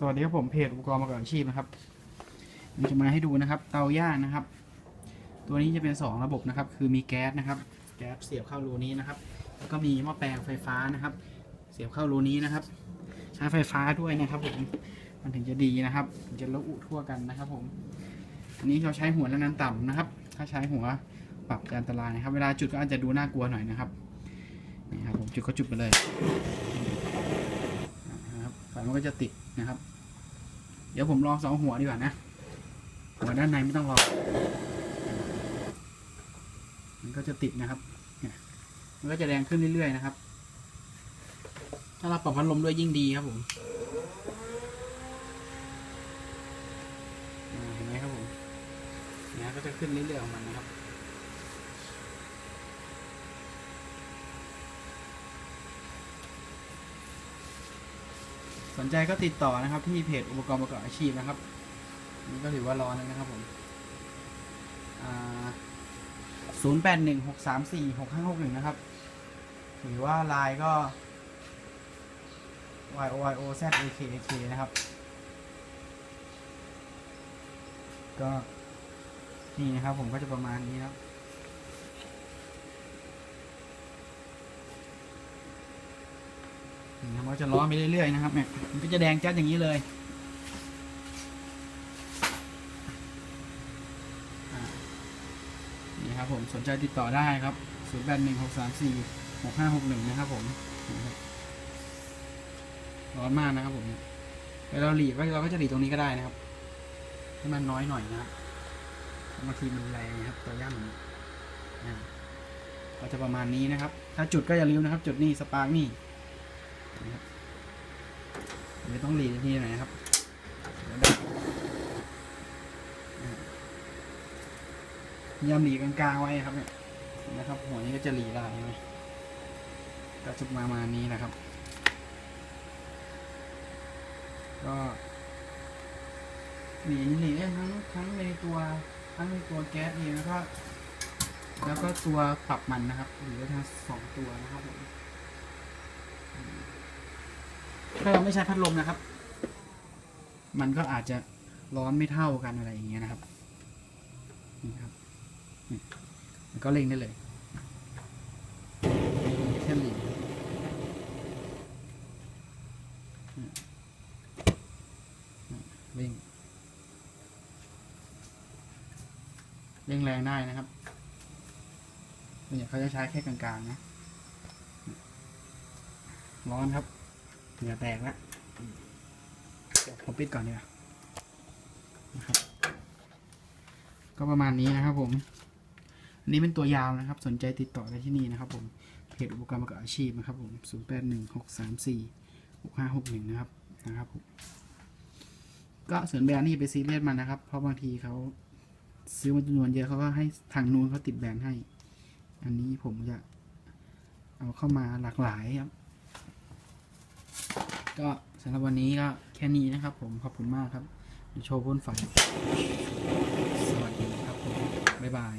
สวัสดีครับผมเพจอุปกรณ์ประกอบอาชีพนะครับผมจะมาให้ดูนะครับ เตาย่างนะครับ ตัวนี้จะเป็น 2 ระบบนะครับ คือมีแก๊สนะครับ แก๊สเสียบเข้ารูนี้นะครับ แล้วก็มีหม้อแปลงไฟฟ้านะครับ เสียบเข้ารูนี้นะครับ ใช้ไฟฟ้าด้วยนะครับผมมันถึงจะดีนะครับจะระอุทั่วกันนะครับ ผมอันนี้เราใช้หัวแรงดันต่ำนะครับ ถ้าใช้หัวปรับจะอันตรายนะครับ เวลาจุดก็อาจจะดูน่ากลัวหน่อยนะครับนี่ครับผมจุดก็จุดไปเลย ไฟมันก็จะติดนะครับ เดี๋ยวผมลองสองหัวดีกว่านะ หัวด้านในไม่ต้องรอมันก็จะติดนะครับมันก็จะแรงขึ้นเรื่อยๆนะครับ ถ้าเราปรับพัดลมด้วยยิ่งดีครับผมเห็นไหมครับผมเนี่ยก็จะขึ้นเรื่อยๆของมันนะครับ สนใจก็ติดต่อนะครับที่เพจอุปกรณ์ประกอบอาชีพนะครับ นี่ก็ถือว่าร้อนแล้วนะครับผมศูนย์แปดหนึ่งหกสามสี่หกห้าหกหนึ่งนะครับหรือว่าไลน์ก็ y o y o z a k a k นะครับ ก็นี่นะครับผมก็จะประมาณนี้นะครับ นี่ครับมันก็จะร้อนไปเรื่อยๆนะครับเนี่ยมันก็จะแดงจัดอย่างนี้เลยนี่ครับผมสนใจติดต่อได้ครับ0 8 1 6 3 4 6 5 6 1นะครับผมนี่หกห้าหกหนึ่งนะครับผมร้อนมากนะครับผมเวลาเราหลีกก็เราก็จะหลีกตรงนี้ก็ได้นะครับให้มันน้อยหน่อยนะครับบางทีมันแรงนะครับตัวย่ำนี้อ่าก็จะประมาณนี้นะครับ ถ้าจุดก็อย่าลืมนะครับ จุดนี่สปาร์กนี่ นะครับเดี๋ยต้องหลีกทีหน่อยนะครับย่าพยายามหลีกกลางๆไว้ครับเนี่ยนะครับ หัวนี้ก็จะหลีได้ไหมก็จุดมามานี้นะครับ ก็หลีหลีได้ทั้งทั้งในตัวทั้งในตัวแก๊สเองแล้วก็แล้วก็ตัวปรับมันนะครับหรือได้ทั้งสองตัวนะครับผม ถ้าเราไม่ใช้พัดลมนะครับ มันก็อาจจะร้อนไม่เท่ากันอะไรอย่างเงี้ยนะครับนี่ครับนี่มันก็เร่งได้เลยแค่หลีเร่งเร่งแรงได้นะครับเนี่ยเขาจะใช้แค่กลางๆนะ ร้อนครับ เหงื่อแตกแล้วเดี๋ยวผมปิดก่อนดีกว่านะครับ ก็ประมาณนี้นะครับ ผมอันนี้เป็นตัวยาวนะครับ สนใจติดต่อได้ที่นี่นะครับ ผมเพจอุปกรณ์ประกอบอาชีพนะครับ ผม 0 8 1 6 3 4 6 5 6 1 นะครับนะครับผมก็เสริมแบรนด์นี่ไปซีเรียสมันนะครับ เพราะบางทีเขาซื้อมาจำนวนเยอะเขาก็ให้ทางนู้นเขาติดแบรนด์ให้ อันนี้ผมจะเอาเข้ามาหลากหลายครับ ก็สำหรับวันนี้ก็แค่นี้นะครับผม ขอบคุณมากครับดูโชว์พ่นไฟสวัสดีครับผม บ๊ายบาย